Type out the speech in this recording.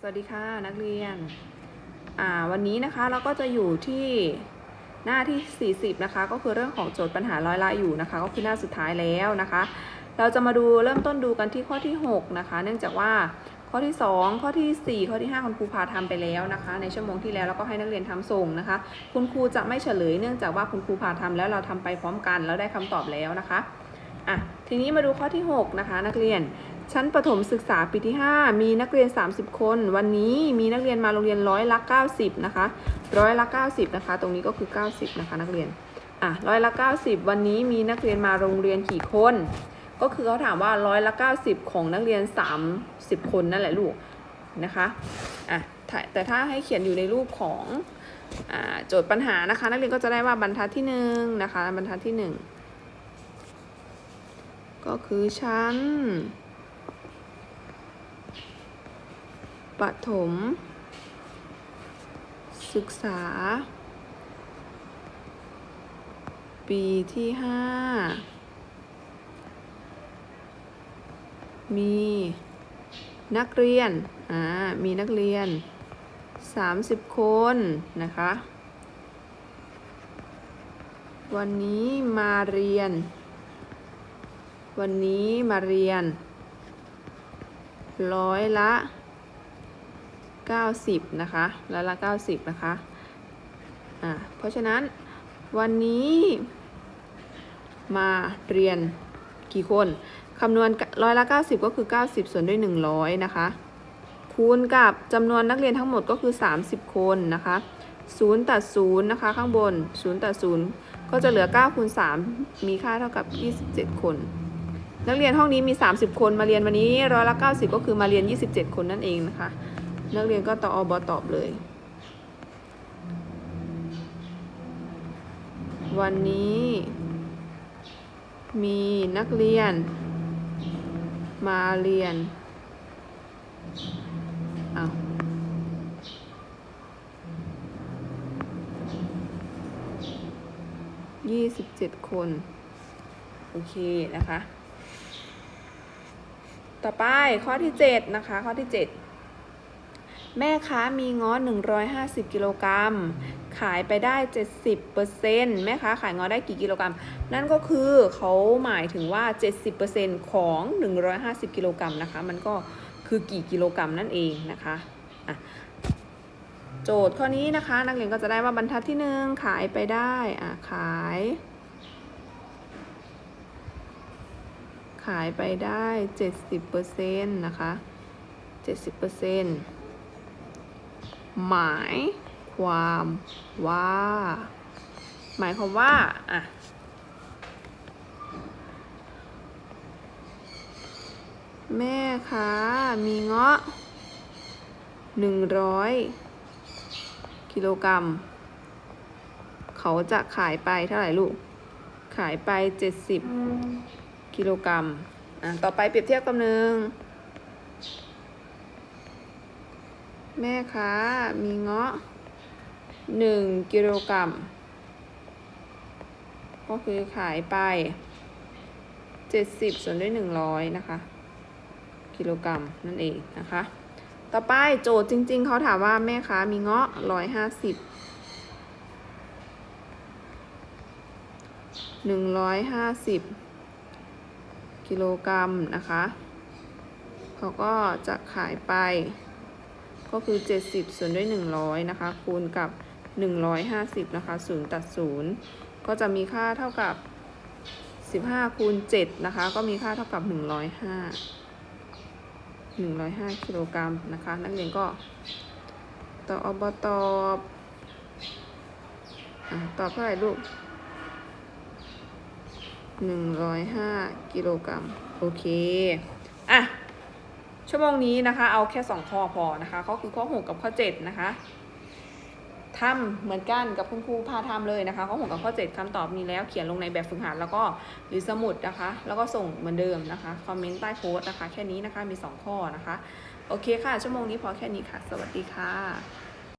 สวัสดีค่ะ นักเรียน อ่า วันนี้นะคะเราก็จะอยู่ที่หน้าที่ 40 นะคะ ก็คือเรื่องของโจทย์ปัญหาร้อยละอยู่นะคะ ก็คือหน้าสุดท้ายแล้วนะคะ เราจะมาดูเริ่มต้นดูกันที่ข้อที่ 6 นะคะ เนื่องจากว่าข้อที่ 2 ข้อที่ 4 ข้อที่ 5 คุณครูพาทำไปแล้วนะคะ ในชั่วโมงที่แล้วแล้วก็ให้นักเรียนทำส่งนะคะ คุณครูจะไม่เฉลย เนื่องจากว่าคุณครูพาทำแล้วเราทำไปพร้อมกันแล้วได้คำตอบแล้วนะคะอะทีนี้มาดูข้อที่ 6 นะคะ นักเรียน ชั้นประถมศึกษาปีที่ 5 มีนักเรียน 30 คน วันนี้มีนักเรียนมาโรงเรียนร้อยละ 90 นะคะร้อยละ 90 นะคะ ตรงนี้ก็คือ 90 นะคะ นักเรียน อะร้อยละ 90 วันนี้มีนักเรียนมาโรงเรียนกี่คน ก็คือเขาถามว่าร้อยละ 90 ของนักเรียน 30 คนนั่นแหละลูกนะคะอะแต่ถ้าให้เขียนอยู่ในรูปของอโจทย์ปัญหานะคะ นักเรียนก็จะได้ว่าบรรทัดที่หนึ่งนะคะบรรทัดที่หนึ่งก็คือชั้น ประถมศึกษา ปีที่ห้ามีนักเรียน อ่า มีนักเรียน 30 คนนะคะ วันนี้มาเรียน วันนี้มาเรียน ร้อยละ 90 นะคะร้อยละ 90 นะคะ อ่า เพราะฉะนั้นวันนี้มาเรียนกี่คนคำนวณร้อยละ 90 ก็คือ 90 ส่วนด้วย 100 นะคะ คูณกับจำนวนนักเรียนทั้งหมดก็คือ 30 คนนะคะ0ตัด0นะคะข้างบน 0ตัด0ก็จะเหลือ9คูณ3มีค่าเท่ากับ 27 คน นักเรียนห้องนี้มี 30 คนมาเรียนวันนี้ร้อยละ 90 ก็คือมาเรียน 27 คนนั่นเองนะคะ นักเรียนก็ตออบอตอบเลย วันนี้มีนักเรียน มาเรียนอ้าวยี่สิบเจ็ดคน โอเคนะคะ ต่อไปข้อที่เจ็ดนะคะ ข้อที่เจ็ด แม่ค้ามีง้อ 150 กิโลกรัม ขายไปได้ 70%แม่ค้าขายง้อได้กี่กิโลกรัม นั่นก็คือเขาหมายถึงว่า 70%ของ 150 กิโลกรัมนะคะ มันก็คือกี่กิโลกรัมนั่นเองนะคะะโจทย์ข้อนี้นะคะ นักเรียนก็จะได้ว่าบรรทัดที่หนึ่งขายไปได้อะขาย ขายไปได้ 70%นะคะ 70% หมายความว่า หมายความว่าอะแม่ค้ามีเงาะหนึ่งร้อยกิโลกรัม เขาจะขายไปเท่าไหร่ลูก ขายไปเจ็ดสิบกิโลกรัมอะต่อไปเปรียบเทียบกับหนึ่ง แม่ค้ามีเงาะหนึ่งกิโลกรัม ก็คือขายไปเจ็ดสิบส่วนด้วยหนึ่งร้อยนะคะ กิโลกรัมนั่นเองนะคะ ต่อไปโจทย์จริง ๆ เขาถามว่าแม่ค้ามีเงาะร้อยห้าสิบหนึ่งร้อยห้าสิบกิโลกรัมนะคะ เขาก็จะขายไป ก็คือ 70 ส่วนด้วย 100 นะคะ คูณกับ 150 นะคะ 0 ตัด 0 ก็จะมีค่าเท่ากับ 15 คูณ 7 นะคะ ก็มีค่าเท่ากับ 105 105กิโลกรัมนะคะ นักเรียนก็ตอบอบตอบตอบเท่าไหร่ลูก 105 กิโลกรัม โอเค อะ ชั่วโมงนี้นะคะ เอาแค่ 2 ข้อพอนะคะก็คือข้อ 6 กับข้อ 7 นะคะทำเหมือนกันกับคุณครูพาทำเลยนะคะ ข้อ 6 กับข้อ 7คำตอบมีแล้วเขียนลงในแบบฝึกหัดแล้วก็หรือสมุดนะคะ แล้วก็ส่งเหมือนเดิมนะคะคอมเมนต์ใต้โพสต์นะคะ แค่นี้นะคะมี 2 ข้อนะคะ โอเคค่ะ ชั่วโมงนี้พอแค่นี้ค่ะ สวัสดีค่ะ